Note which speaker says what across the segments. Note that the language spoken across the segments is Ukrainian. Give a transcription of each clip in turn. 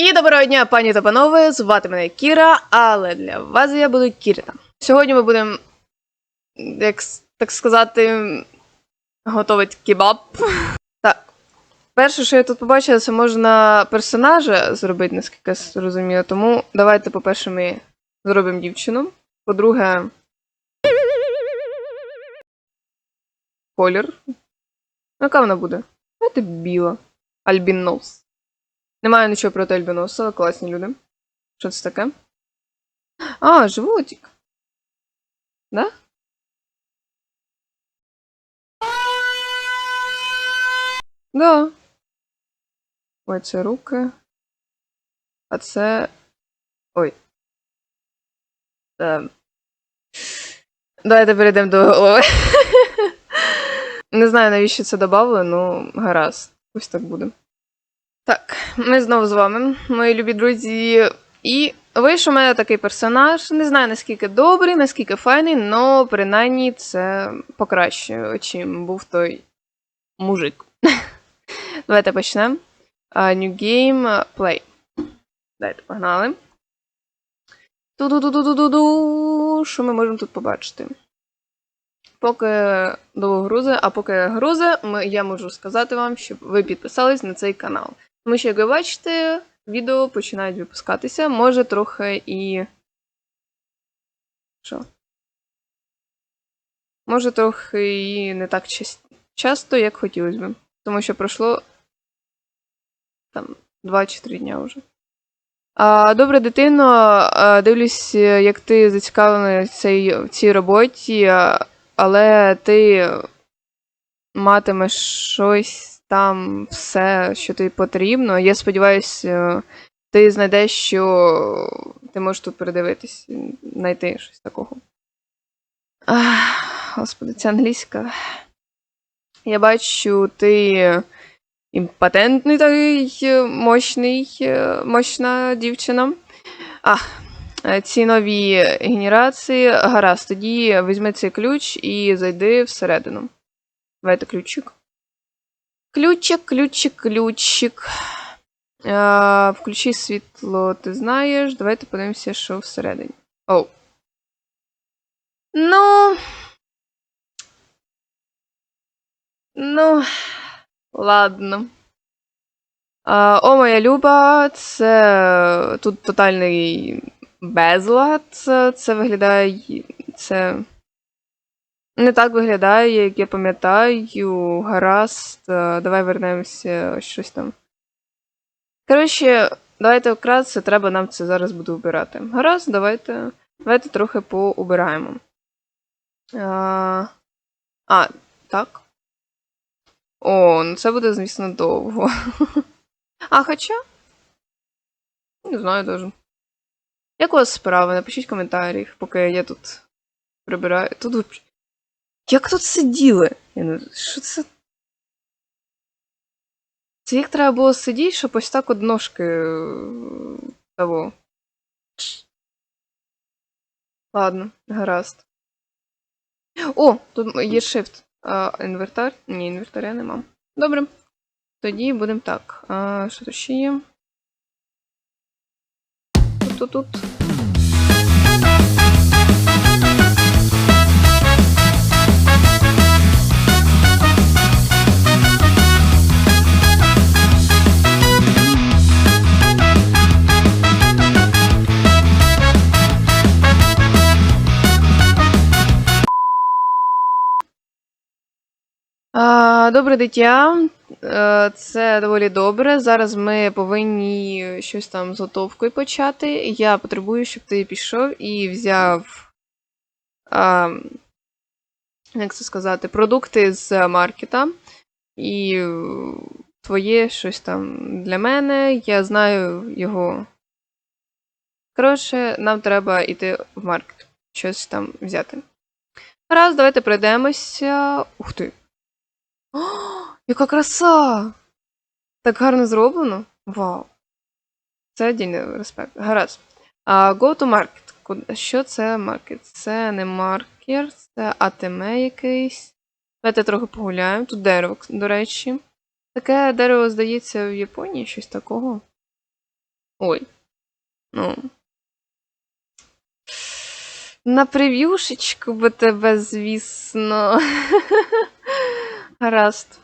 Speaker 1: І доброго дня, пані та панове, звати мене Кіра, але для вас я буду Кіріта. Сьогодні ми будемо, як так сказати, готувати кебаб. Так. Перше, що я тут побачила, це можна персонажа зробити, наскільки я зрозуміла. Тому давайте, по-перше, ми зробимо дівчину. По-друге, колір. Ну, Яка вона буде? Давайте біла. Альбінос. Немає нічого проти альбіноса, класні люди. Що це таке? А, животик. Да? Да. Ой, це руки. А це. Ой. Е... Давайте перейдемо до голови. Не знаю, навіщо це додали, ну гаразд. Ось так буде. Так, ми знову з вами, мої любі друзі. І вийшов у мене такий персонаж. Не знаю наскільки добрий, наскільки файний, але принаймні це покраще, чим був той мужик. Давайте почнемо. New Game Play. Давайте погнали. Ту-ду-ду-ду-ду-ду. Що ми можемо тут побачити? Поки довго грузи, а поки грузи, я можу сказати вам, щоб ви підписались на цей канал. Тому що, як ви бачите, відео починають випускатися, може трохи і. Що? Може, трохи і не так час- часто, як хотілося б. Тому що пройшло там 2 чи 3 дня вже. А, добре, дитино, дивлюсь, як ти цій, в цій роботі, але ти матимеш щось там, все, що тобі потрібно. Я сподіваюся, ти знайдеш, що ти можеш тут передивитись, знайти щось такого. Ах, господи, це англійська. Я бачу, ти імпотентний такий е, мощний, е, мощна дівчина. А, е, ці нові генерації. Гаразд, тоді візьми цей ключ і зайди всередину. Давайте ключик. Ключик, ключик, ключик. Е, включи світло, ти знаєш. Давайте подивимося, що всередині. Оу. Ну. Ну. Ладно. А, о, моя люба, це тут тотальний безлад. Це, це виглядає. Це. Не так виглядає, як я пам'ятаю. Гаразд. Е, Давай вернемося щось там. Коротше, давайте вкратце, треба нам це зараз буде вбирати. Гаразд, давайте. Давайте трохи поубираємо. А, а так. О, ну це буде, звісно, довго. А хоча. Не знаю даже. Як у вас справи? Напишіть в коментарях, поки я тут прибираю. Тут. Як тут сиділи? Я не... Що це? Це як треба було сидіти, щоб ось так от ножки е, того. Ладно, гаразд. О, тут є shift. А, інвертар? Ні, інвертаря нема. Добре. Тоді будемо так. А, що тут ще є? Тут, тут, добре дитя. Е, Це доволі добре. Зараз ми повинні щось там з готовкою почати. Я потребую, щоб ти пішов і взяв. А, як це сказати, продукти з маркета. І твоє щось там для мене. Я знаю його. Коротше, нам треба йти в маркет. Щось там взяти. Раз, давайте пройдемося. Ух ти. О, яка краса! Так гарно зроблено. Вау. Це дійний респект. Гаразд. А, go to market. Що це маркет? Це не маркер, це АТМ якийсь. Давайте трохи погуляємо. Тут дерево, до речі. Таке дерево, здається, в Японії щось такого. Ой. Ну. На прев'юшечку би тебе, звісно. Гаразд.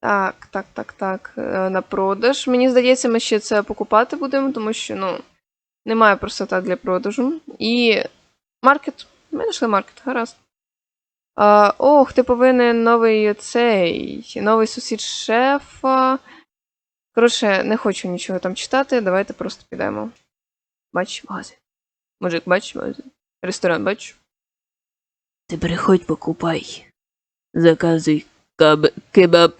Speaker 1: Так, так, так, так. е, На продаж. Мені здається, ми ще це покупати будемо, тому що, ну, немає просто так для продажу. І маркет. Ми знайшли маркет, гаразд. А, ох, ти повинен новий цей. Новий сусід шефа. Коротше, не хочу нічого там читати. Давайте просто підемо. Бач, магазин. Мужик, бач, магазин. Ресторан, бач.
Speaker 2: Ти приходь, покупай. Заказуй каб... кебаб.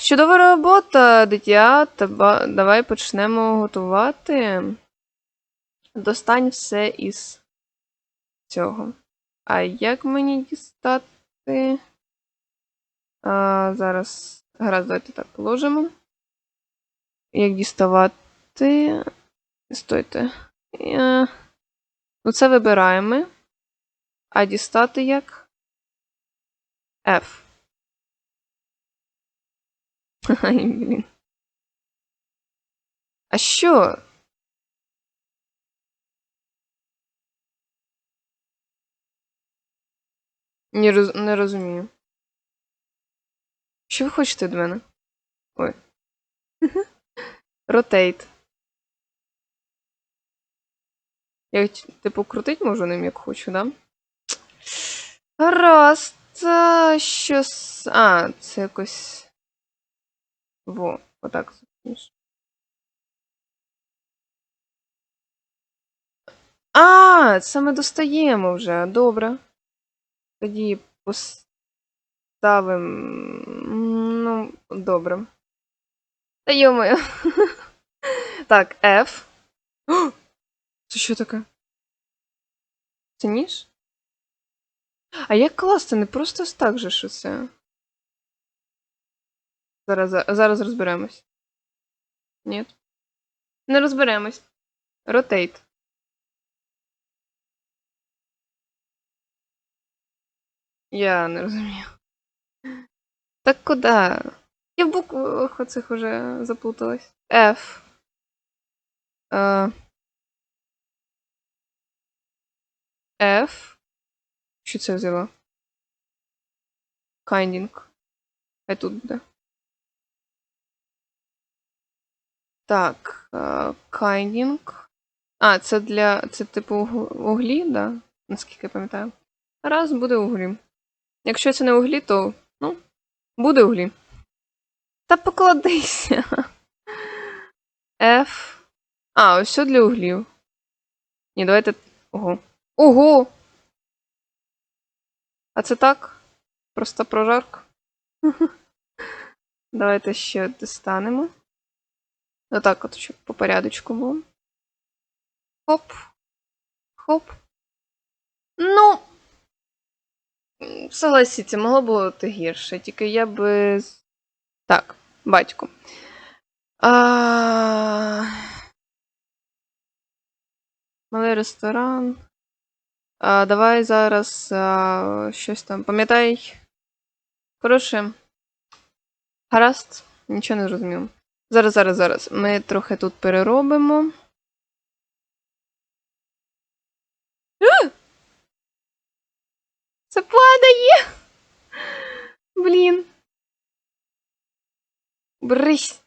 Speaker 1: Чудова робота, дитя. Таба... Давай почнемо готувати. Достань все із цього. А як мені дістати? А, зараз. Гаразд, давайте так положимо. Як діставати. Стойте. Е, Ну, це вибираємо. А дістати як? F. Ай, блін. А що? Не, роз... не розумію. Що ви хочете від мене? Ой. Ротейт. Я, типу, крутить можу ним, як хочу, да? Гаразд. Що. А, це якось. Во, отак зупиниш. А, це ми достаємо вже. Добре. Тоді поставимо. Ну, добре. Та йомаю. Так, F. Це що таке? Це ніж? А як класти? Не просто так же, що це. Зараз, зараз розберемось. Ні. Не розберемось. Ротейт. Я не розумію. Так куди? Я в буквах оцих уже заплуталась. F. Е. F. Що це взяла? Kinding. Хай тут буде. Так. е, Kinding. А, це для. Це типу углі, да? Наскільки я пам'ятаю. Раз буде углі. Якщо це не углі, то. Ну, буде углі. Та покладися. F. А, ось все для углів. Ні, давайте. Ого. Ого! А це так? Просто прожарка. Давайте ще достанемо. Отак, от, щоб по порядочку було. Хоп. Хоп. Ну. Согласіться, могло бути гірше, тільки я би. Так, батько. А... Малий ресторан. А, давай зараз а, щось там. Пам'ятай. Коротше. Гаразд, нічого не зрозумів. Зараз, зараз, зараз. Ми трохи тут переробимо. А! Це падає! Блін. Брись.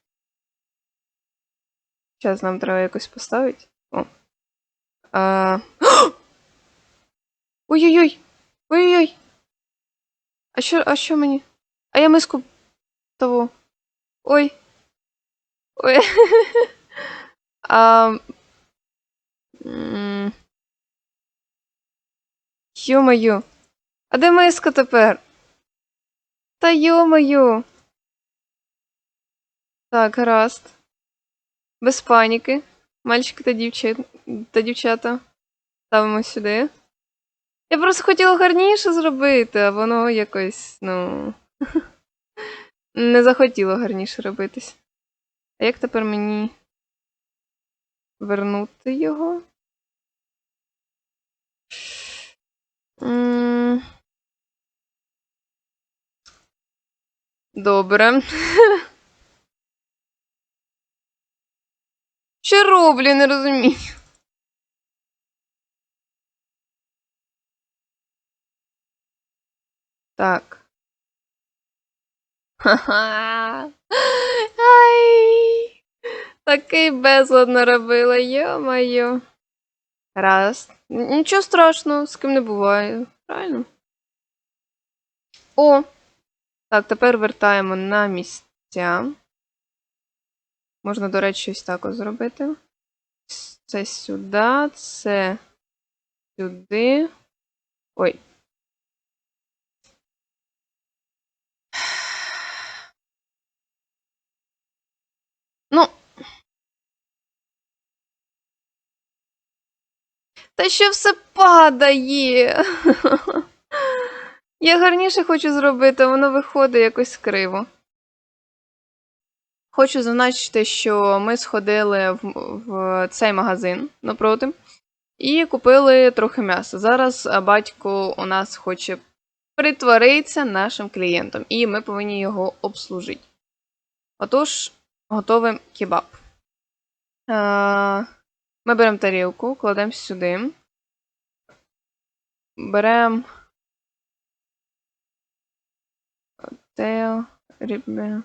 Speaker 1: Зараз нам треба якось поставити. О. А... Ой-ой-ой! Ой-ой-ой! А що, а що мені? А я миску того. Ой. Ой. а... Йо-моє. А де миска тепер? Та йо-моє. Так, гаразд. Без паніки. Мальчики та дівчата. Ставимо сюди. Я просто хотіла гарніше зробити, а воно якось, ну. Не захотіло гарніше робитись. А як тепер мені вернути його? Добре. Що роблю, не розумію. Так. Ха-ха. Ай. Такий безлад наробила, йо-моє. Раз. Нічого страшного, з ким не буває. Правильно? О! Так, тепер вертаємо на місця. Можна, до речі, ось так ось зробити. Це сюди, це сюди. Ой. Ну. Та що все падає? Я гарніше хочу зробити, а воно виходить якось криво. Хочу зазначити, що ми сходили в, в цей магазин напроти і купили трохи м'яса. Зараз батько у нас хоче притворитися нашим клієнтом, і ми повинні його обслужити. Отож, готовим кебаб. Ми беремо тарілку, кладемо сюди. Беремо. Тео, рібне.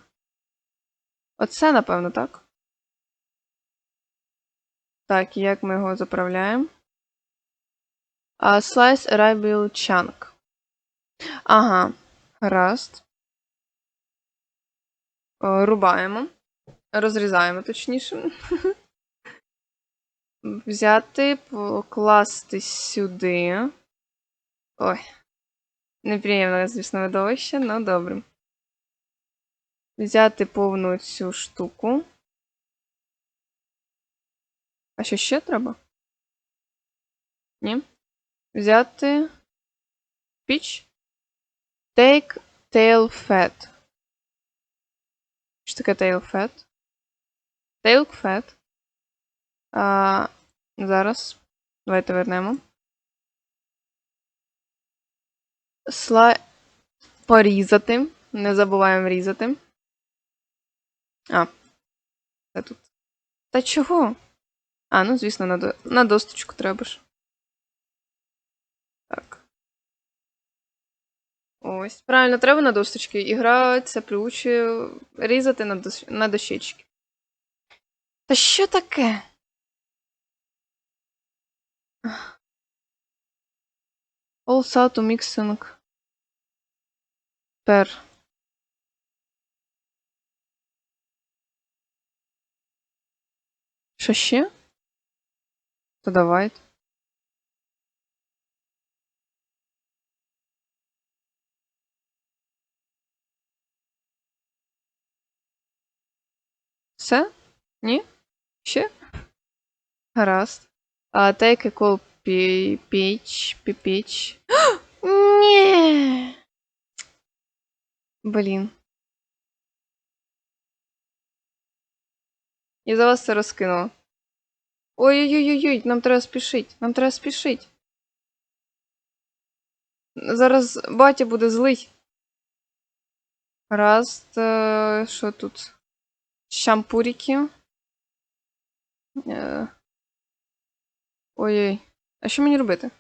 Speaker 1: Оце, напевно, так? Так, як ми його заправляємо? Slice Arabian chunk. Ага, гаразд. Рубаємо. Розрізаємо, точніше. Взяти, покласти сюди. Ой. Неприємне, звісно, видовище, ну добре. Взяти повну цю штуку. А що ще треба? Ні? Взяти піч. Take tail fat. Що таке tail fat? Tail fat. А, зараз. Давайте вернемо. Сла... Порізати. Не забуваємо різати. А. Це тут. Та чого? А, ну, звісно, на, до... на досточку треба ж. Так. Ось. Правильно, треба на досточки. Ігра це приучує різати на, дос... на дощечки. Та що таке? Also to mixing per. Що ще? То давайте. Все? Ні? Ще? Гаразд. А take a call пі- піч, піпіч. Ні. Блін. Я за вас це розкинула. Ой-ой-ой, нам треба спішити. Нам треба спішити. Зараз батя буде злий. Раз, е, що тут? Шампурики. Ой-ой. А що мені робити?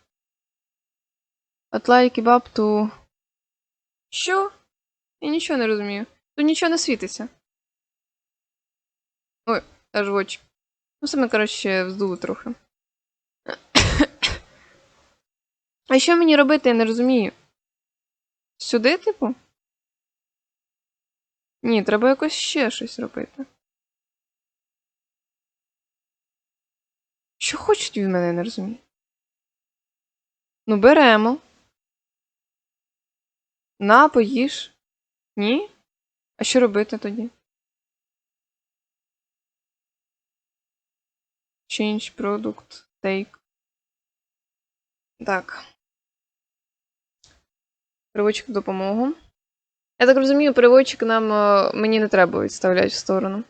Speaker 1: Apply kebab to... Що? Я нічого не розумію. Тут нічого не світиться. Ой, аж в очі. Ну, саме, коротше, вздуло трохи. А що мені робити, я не розумію. Сюди, типу? Ні, треба якось ще щось робити. Що хочуть від мене, не розумію. Ну, беремо. На, поїж. Ні? А що робити тоді? Change product. Take. Так. Переводчик в допомогу. Я так розумію, переводчик нам е, мені не треба відставляти в сторону.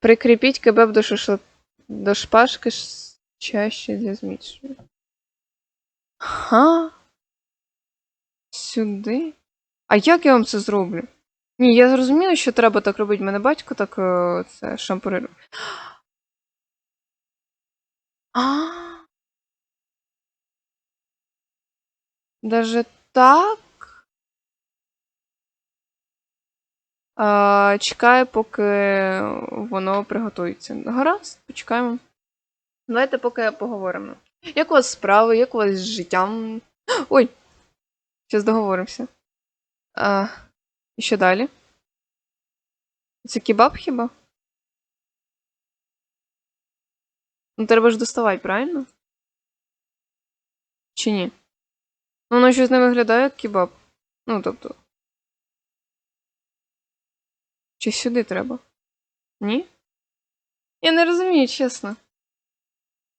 Speaker 1: Прикріпіть кебаб до шашла... до шпажки чаще для зміцнення. Ха? Сюди? А як я вам це зроблю? Ні, я зрозуміла, що треба так робити. Мене батько так е, це шампурив. А. Даже так. А, чекаю, поки воно приготується. Гаразд, почекаємо. Давайте поки поговоримо. Як у вас справи, як у вас з життям? Ой! Зараз договоримося. А, і що далі? Це кебаб хіба? Ну, треба ж доставати, правильно? Чи ні? Ну, воно щось не виглядає як кебаб. Ну, тобто. Чи сюди треба? Ні? Я не розумію, чесно.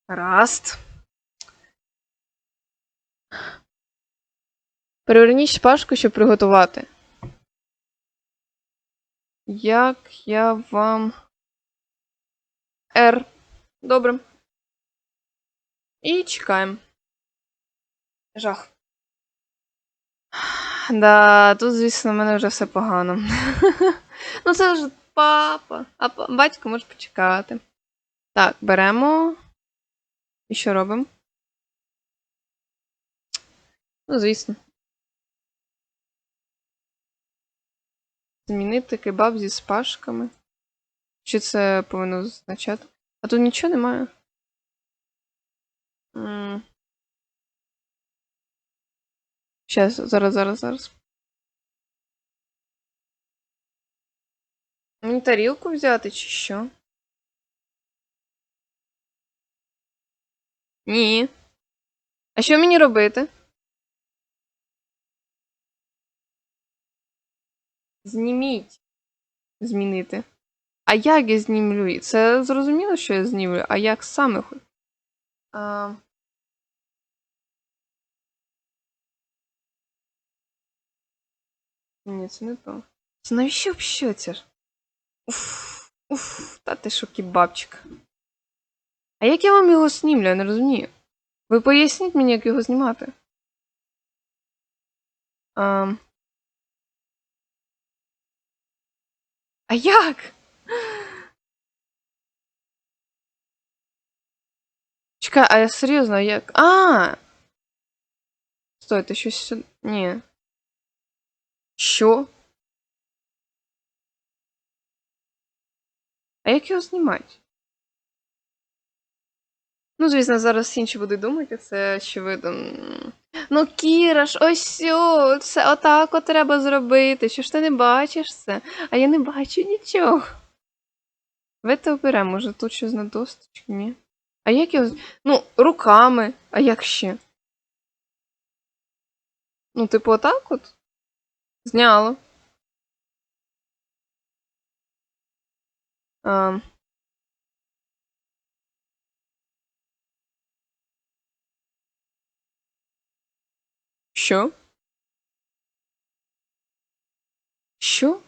Speaker 1: Раст. Переверніть шпажку, щоб приготувати. Як я вам. Р. Добре. І чекаємо. Жах. Да, тут, звісно, в мене вже все погано. ну, це ж папа. А батько може почекати. Так, беремо. І що робимо? Ну, звісно. Змінити кебаб зі спашками. Що це повинно означати? А тут нічого немає. М. Зараз, зараз, зараз. Мені тарілку взяти чи що? Ні. А що мені робити? Зніміть. Змінити. А як я знімлю? Це зрозуміло, що я знімлю, а як саме хоч? А... Ні, це не то. Це навіщо ж? Уф, уф, та ти що кебабчик. А як я вам його знімлю, я не розумію. Ви поясніть мені, як його знімати. А, а як? Чекай, а я серйозно, як? А! Стой, ти щось сюди. Ні. Що? А як його знімати? Ну, звісно, зараз інші будуть думати, це очевидно. Ну, Кіра ж, ось це отак от треба зробити. Що ж ти не бачиш це? А я не бачу нічого. Давайте оберемо, може тут щось на досточку, ні? А як його. Ну, руками, а як ще? Ну, типу, отак от? Зняло. А... Що? Що?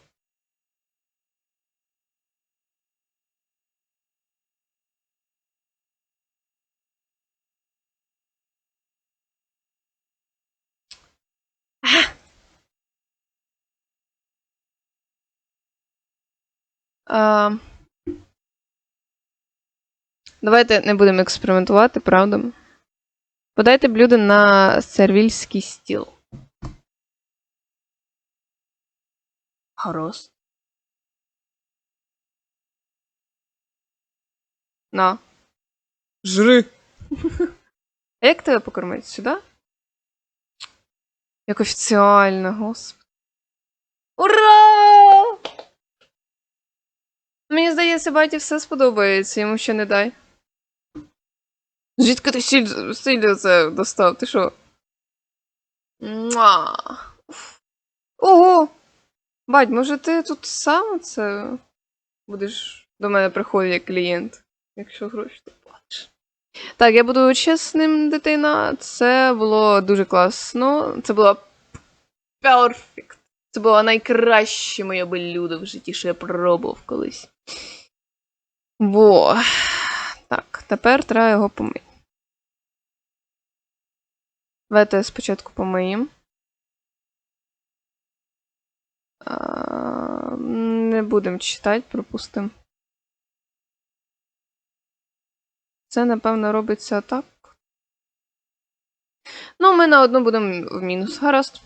Speaker 1: А... Давайте не будемо експериментувати, правда? Подайте блюдо на сервільський стіл.
Speaker 2: Гаразд.
Speaker 1: На. Жри. А як тебе покормити? Сюди? Як офіціально, господи. Ура! Мені здається, баті все сподобається, йому ще не дай. Звідки ти сіль це достав? Ти що? Ого! Бать, може ти тут сам це будеш до мене приходити як клієнт, якщо гроші ти платиш. Так, я буду чесним, дитина. Це було дуже класно. Це було перфект. Це було найкраще моє блюдо в житті, що я пробував колись. Во. Так, тепер треба його помити. Давайте спочатку помиємо. А, Не будемо читати, пропустимо. Це, напевно, робиться так. Ну, ми на одну будемо в мінус. Гаразд.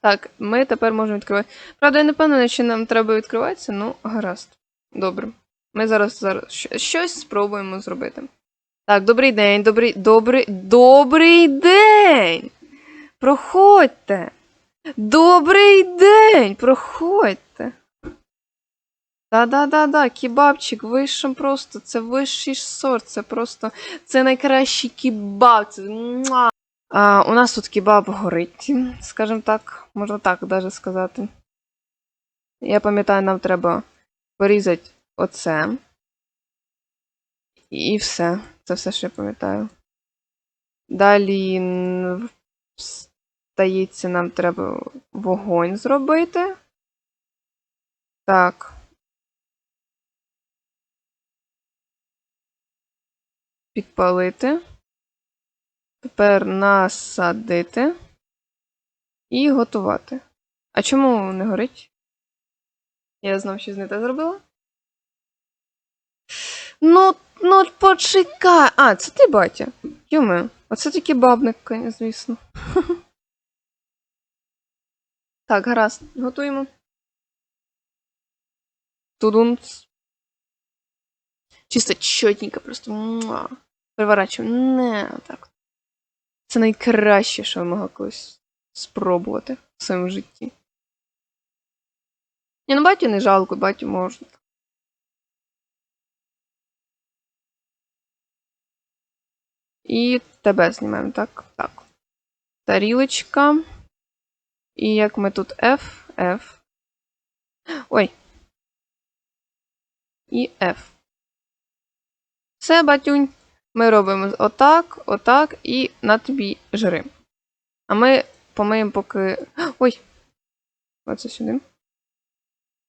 Speaker 1: Так, ми тепер можемо відкривати. Правда, я не впевнена, чи нам треба відкриватися, ну, гаразд. Добре. Ми зараз, зараз щось спробуємо зробити. Так, добрий день, добрий, добрий, добрий день! Проходьте! Добрий день! Проходьте! Да-да-да-да, кебабчик вищим просто, це вищий сорт, це просто це найкращий кебаб. Це... А, у нас тут кебаб горить, скажімо так, можна так навіть сказати. Я пам'ятаю, нам треба порізати оце. І все. Це все, що я пам'ятаю. Далі здається, нам треба вогонь зробити. Так. Підпалити. Тепер насадити. І готувати. А чому не горить? Я знов щось не те зробила? Ну, ну почекай. А, це ти, батя. Йоме, оце такий бабник, звісно. Так, гаразд, готуємо. Тудунц. Чисто чотненько, просто. Переворачуємо. Не, так. Це найкраще, що я могла колись спробувати в своєму житті. Ні, ну батю не жалко, батю можна. І тебе знімаємо, так? Так. Тарілочка. І як ми тут F, F. Ой. І F. Все, батюнь. Ми робимо отак, отак і на тобі жири. А ми помиємо поки. Ой! Оце сюди.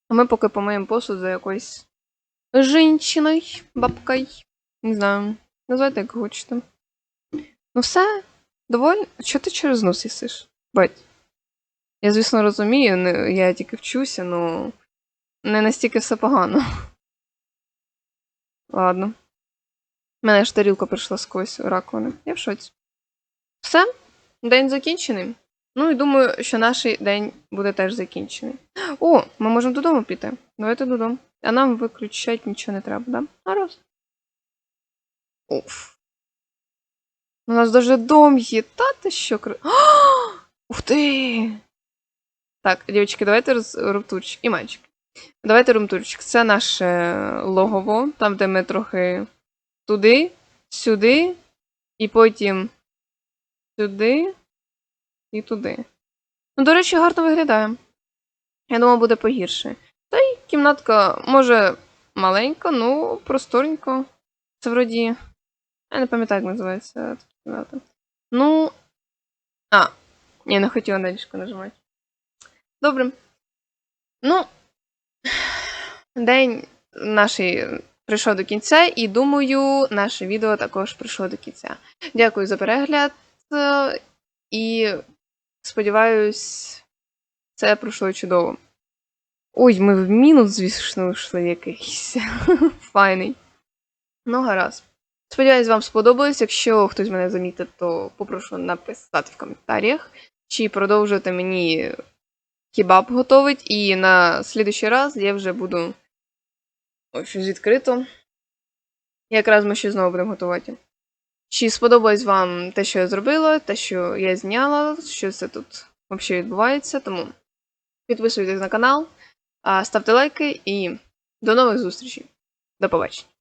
Speaker 1: А ми поки помиємо посуд за якоюсь жінчиною, бабкою. Не знаю. Називайте як хочете. Ну все, доволі. Чого ти через нос їсиш? Бать. Я, звісно, розумію, не, я тільки вчуся, ну не настільки все погано. Ладно. У мене ж тарілка прийшла сквозь раковини. Я в шоці. Все, день закінчений. Ну і думаю, що наш день буде теж закінчений. О, ми можемо додому піти. Давайте додому. А нам виключати нічого не треба, да? Гаразд. Уф. У нас даже дом є. Та ти що кр... Ух ти! Так, дівчатки, давайте роз... румтурчик. І мальчик. Давайте румтурчик. Це наше логово, там, де ми трохи туди, сюди, і потім сюди і туди. Ну, до речі, гарно виглядає. Я думаю, буде погірше. Та й кімнатка, може, маленька, ну, просторенько. Це вроді. Я не пам'ятаю, як називається кімната. Ну. А, я не хотіла на ліжко нажимати. Добре. Ну, день наш прийшов до кінця, і думаю, наше відео також прийшло до кінця. Дякую за перегляд. І сподіваюсь, це пройшло чудово. Ой, ми в мінус, звісно, вийшли якийсь. Файний. Ну, гаразд. Сподіваюсь, вам сподобалось. Якщо хтось мене замітить, то попрошу написати в коментарях, чи продовжувати мені кебаб готовить, і на слідуючий раз я вже буду Ой, щось відкрито. Якраз ми ще знову будемо готувати. Чи сподобалось вам те, що я зробила, те, що я зняла, що це тут взагалі відбувається, тому підписуйтесь на канал, ставте лайки і до нових зустрічей. До побачення.